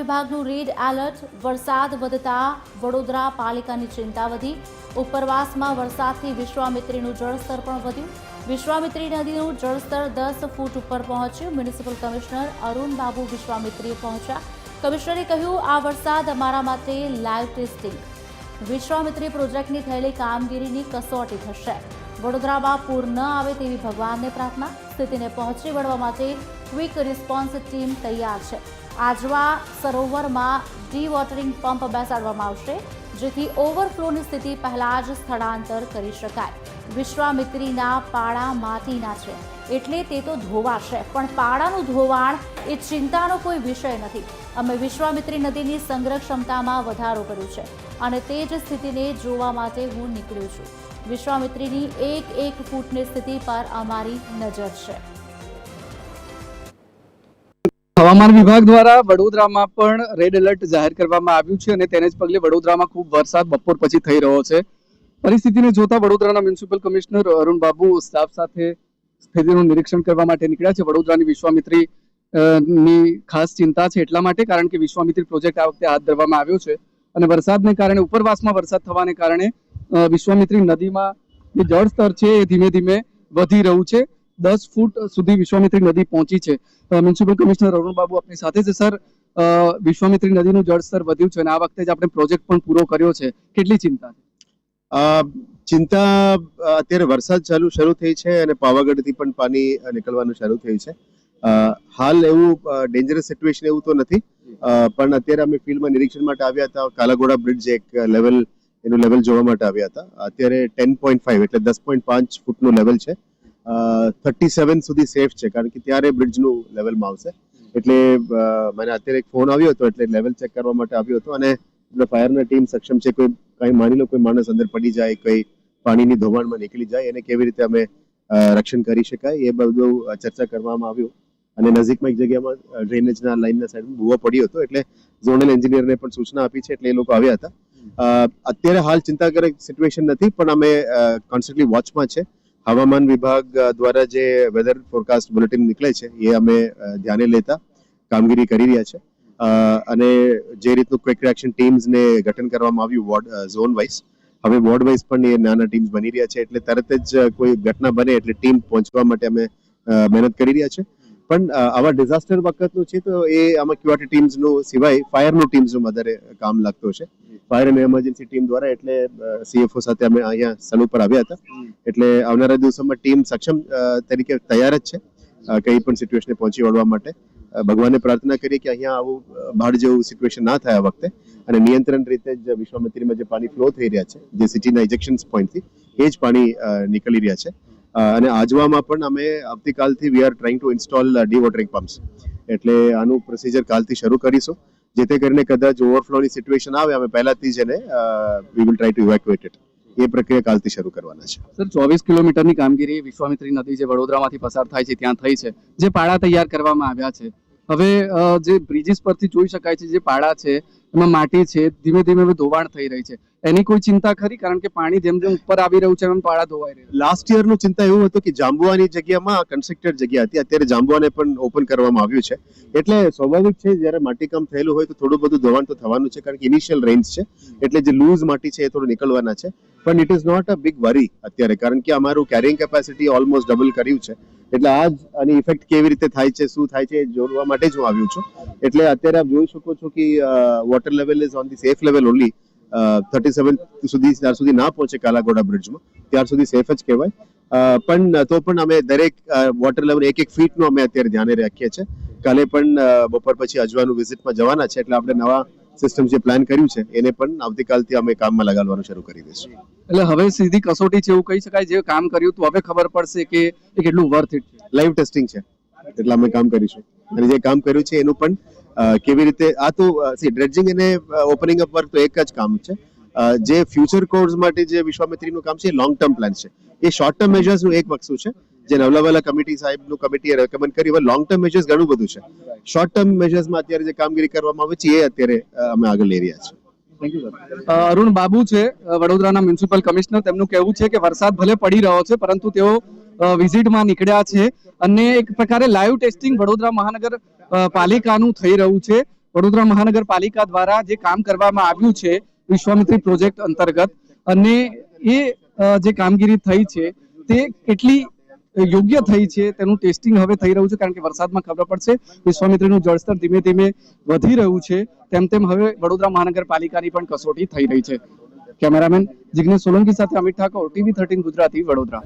વિભાગનું red alert, વરસાદ વધતા વડોદરા પાલિકાની ચિંતા વધી. ઉપરવાસમાં વરસાદથી વિશ્વામિત્રીનું જળસ્તર પણ વધ્યું. વિશ્વામિત્રી નદીનું જળસ્તર દસ ફૂટ ઉપર પહોંચ્યું. મ્યુનિસિપલ કમિશનર અરુણ બાબુ વિશ્વામિત્રીએ પહોંચ્યા. કમિશનરે કહ્યું, આ વરસાદ અમારા માટે લાઈવ ટેસ્ટિંગ. વિશ્વામિત્રી પ્રોજેક્ટની થયેલી કામગીરીની કસોટી થશે. વડોદરામાં પૂર ન આવે તેવી ભગવાનને પ્રાર્થના. સ્થિતિને પહોંચી વળવા માટે ક્વિક રિસ્પોન્સ ટીમ તૈયાર છે. આજવા સરોવરમાં ડી વોટરિંગ પંપ બેસાડવામાં આવશે, જેથી ઓવરફ્લોની સ્થિતિ પહેલાં જ સ્થળાંતર કરી શકાય. વિશ્વામિત્રીના પાળા માટીના છે, એટલે તે તો ધોવાશે, પણ પાળાનું ધોવાણ એ ચિંતાનો કોઈ વિષય નથી. અમે વિશ્વામિત્રી નદીની સંગ્રહ ક્ષમતામાં વધારો કર્યો છે અને તે જ સ્થિતિને જોવા માટે હું નીકળ્યો છું. વિશ્વામિત્રીની એક એક ફૂટની સ્થિતિ પર અમારી નજર છે. હવામાન વિભાગ દ્વારા વડોદરામાં પણ રેડ એલર્ટ જાહેર કરવામાં આવ્યું છે અને તેને જ પગલે વડોદરામાં ખૂબ વરસાદ બપોર પછી થઈ રહ્યો છે. પરિસ્થિતિને જોતા વડોદરાના municipal commissioner Arun Babu staff સાથે સ્થિતિનું નિરીક્ષણ કરવા માટે નીકળ્યા છે. વડોદરાની વિશ્વામિત્રી ની ખાસ ચિંતા છે એટલા માટે કારણ કે વિશ્વામિત્રી પ્રોજેક્ટ આ વખતે હાથ ધરવામાં આવ્યો છે અને વરસાદને કારણે ઉપરવાસમાં વરસાદ થવાને કારણે વિશ્વામિત્રી નદીમાં જે જળ સ્તર છે એ ધીમે ધીમે વધી રહ્યું છે. દસ ફૂટ સુધી વિશ્વામિત્રી નદી પહોંચી છે. મ્યુનિસિપલ કમિશનર અરુણ બાબુ આપની સાથે છે. સર વિશ્વામિત્રી નદીનું જળસ્તર વધ્યું છે અને આ વખતે જ આપણે પ્રોજેક્ટ પણ પૂરો કર્યો છે. કેટલી ચિંતા છે? ચિંતા અત્યારે વરસાદ ચાલુ શરૂ થઈ છે અને પાવાગઢથી પણ પાણી નીકળવાનું શરૂ થયું છે. હાલ એવું ડેન્જરસ સિચ્યુએશન એવું તો નથી. પણ અત્યારે અમે ફિલ્ડમાં નિરીક્ષણ માટે આવ્યા હતા. કાલાઘોડા બ્રિજ એક લેવલ એનું લેવલ જોવા માટે આવ્યા હતા. અત્યારે ટેન પોઈન્ટ ફાઈવ એટલે દસ પોઈન્ટ પાંચ ફૂટનું લેવલ છે. થર્ટી સેવન સુધી સેફ છે. કારણ કે ત્યારે બ્રિજનું લેવલમાં આવશે. એટલે મને અત્યારે એક ફોન આવ્યો હતો, એટલે લેવલ ચેક કરવા માટે આવ્યો હતો. અને ફાયરના ટીમ સક્ષમ છે, કોઈ કઈ માની લો, કોઈ માણસ અંદર પડી જાય, કંઈ પાણીની ધોવાણમાં નીકળી જાય, એને કેવી રીતે અમે રક્ષણ કરી શકાય, એ બધું ચર્ચા કરવામાં આવ્યું. અને નજીકમાં એક જગ્યામાં ડ્રેનેજના લાઇનના સાઈડમાં ભૂવો પડ્યો હતો. એટલે ઝોનલ એન્જિનિયરને પણ સૂચના આપી છે, એટલે એ લોકો આવ્યા હતા. અત્યારે હાલ ચિંતાકારક સિચ્યુએશન નથી, પણ અમે કોન્સ્ટન્ટલી વોચમાં છે. હવામાન વિભાગ દ્વારા જે વેધર ફોરકાસ્ટ બુલેટિન નીકળે છે, એ અમે ધ્યાને લેતા કામગીરી કરી રહ્યા છે. અને જે રીતનું ક્વિક રિએક્શન ટીમ્સને ગઠન કરવામાં આવ્યું વોર્ડ ઝોન વાઇઝ હવે વોર્ડ વાઇઝ પણ એ નાના ટીમ્સ બની રહ્યા છે, એટલે તરત જ કોઈ ઘટના બને એટલે ટીમ પહોંચવા માટે અમે મહેનત કરી રહ્યા છે. પણ આવા ડિઝાસ્ટર વખતનું છે તો એ આમાં ક્યુઆરટી ટીમ્સનું સિવાય ફાયરનું ટીમ્સનું વધારે કામ લાગતો છે ફાયર અને એમર્જન્સી ટીમ દ્વારા એટલે સીએફઓ સાથે અમે અહીંયા સ્થળ ઉપર આવ્યા હતા. એટલે આવનારા દિવસોમાં ટીમ સક્ષમ તરીકે તૈયાર જ છે કઈ પણ સિચ્યુએશને પહોંચી વળવા માટે. ભગવાનને પ્રાર્થના કરીએ કે અહીંયા આવું બહાર બાઢ જેવું સિચ્યુએશન ના થાય આ વખતે. અને નિયંત્રણ રીતે જ વિશ્વામિત્રીમાં જે પાણી ફ્લો થઈ રહ્યા છે જે સિટીના ઇજેક્શન પોઈન્ટથી એ જ પાણી નીકળી રહ્યા છે. અને આજવામાં પણ અમે આવતીકાલથી we are trying to install dewatering pumps એટલે આનું પ્રોસિજર કાલથી શરૂ કરીશું. જેથી કરીને કદાચ ઓવરફ્લોની સિચ્યુએશન આવે, અમે પહેલાથી જ એને we will try to evacuate it એ પ્રક્રિયા કાલથી શરૂ કરવાના છે. સર, ચોવીસ કિલોમીટરની કામગીરી વિશ્વામિત્રી નદી જે વડોદરામાંથી પસાર થાય છે, ત્યાં થઈ છે. જે પાડા તૈયાર કરવામાં આવ્યા છે. હવે જે બ્રિજીસ પરથી જોઈ શકાય છે, જે પાડા છે એમાં માટી છે, ધીમે ધીમે ધોવાણ થઈ રહી છે. એની કોઈ ચિંતા ખરી? કારણ કે પાણી જેમ જેમ ઉપર આવી રહ્યું છે, એમ પાળા ધોવાઈ રહ્યા લાસ્ટ યરનું ચિંતા એવું હતું કે જાંબુવાની જગ્યામાં કન્સ્ટ્રક્ટેડ જગ્યા હતી. અત્યારે જાંબુવાને પણ ઓપન કરવામાં આવ્યું છે. એટલે સ્વાભાવિક છે, જ્યારે માટીકામ થયેલું હોય તો થોડું બધું ધોવાણ તો થવાનું છે, કારણ કે ઇનિશિયલ રેન્જ છે. એટલે જે લૂઝ માટી છે એ થોડું નીકળવાના છે. પણ it is not a big worry અત્યારે, કારણ કે અમારું કેરિંગ કેપેસિટી ઓલમોસ્ટ ડબલ કર્યું છે. એટલે આ આની ઇફેક્ટ કેવી રીતે થાય છે, શું થાય છે, એ જોડવા માટે જ હું આવ્યો છું. એટલે અત્યારે આપ જોઈ શકો છો કે water level is on the safe level only thirty seven સુધી ત્યાર સુધી ના પહોંચે કાલાઘોડા બ્રિજમાં ત્યાર સુધી સેફ જ કહેવાય. પણ તો પણ અમે દરેક વોટર લેવલ એક એક ફીટનું અમે અત્યારે ધ્યાને રાખીએ છીએ. કાલે પણ બપોર પછી અજવાનું વિઝિટમાં જવાના છે, એટલે આપણે નવા સિસ્ટમ જે પ્લાન કર્યું છે એને પણ આવતીકાલથી અમે કામમાં લગાડવાનું શરૂ કરી દઈશું. એટલે હવે સીધી કસોટી છે એવું કહી શકાય જે કામ કર્યું તો હવે ખબર પડશે કે એ કેટલું વર્થ ઇટ છે. લાઈવ ટેસ્ટિંગ છે એટલે અમે કામ કરીશું. અને જે કામ કર્યું છે એનું પણ કેવી રીતે આ તો ડ્રેજિંગ અને ઓપનિંગ અપ વર્ક તો એક જ કામ છે. જે ફ્યુચર કોર્સ માટે જે વિશ્વામિત્રીનું કામ છે એ લોંગ ટર્મ પ્લાન છે. એ શોર્ટ ટર્મ મેજર્સનું એક વસ્તુ છે જે નવલાવાલા કમિટી સાહેબનું કમિટીએ રેકમેન્ડ કર્યું લોંગ ટર્મ મેજર્સ ઘણું બધું છે. શોર્ટ ટર્મ મેજર્સમાં અત્યારે જે કામગીરી કરવામાં આવે છે, એ અત્યારે અમે આગળ લઈ રહ્યા છીએ. અરુણ બાબુ છે વડોદરાના મ્યુનિસિપલ કમિશનર. તેમનું કહેવું છે કે વરસાદ ભલે પડી રહ્યો છે, પરંતુ તેઓ વિઝિટમાં નીકળ્યા છે. અને એક પ્રકારે લાઈવ ટેસ્ટિંગ વડોદરા મહાનગર પાલિકાનું થઈ રહ્યું છે. વડોદરા મહાનગરપાલિકા દ્વારા જે કામ કરવામાં આવ્યું છે, વિશ્વામિત્રી પ્રોજેક્ટ અંતર્ગત. અને એ જે કામગીરી થઈ છે, તે કેટલી યોગ્ય થઈ છે, તેનું ટેસ્ટિંગ હવે થઈ રહ્યું છે, કારણ કે વરસાદમાં ખબર પડશે વિશ્વામિત્રીનું જળસ્તર ધીમે ધીમે વધી રહ્યું છે. તેમ તેમ હવે વડોદરા મહાનગરપાલિકાની પણ કસોટી થઈ રહી છે. કેમેરામેન જિગ્નેશ સોલંકી સાથે અમિત ઠાકોર ટીવી થર્ટીન ગુજરાતી, વડોદરા.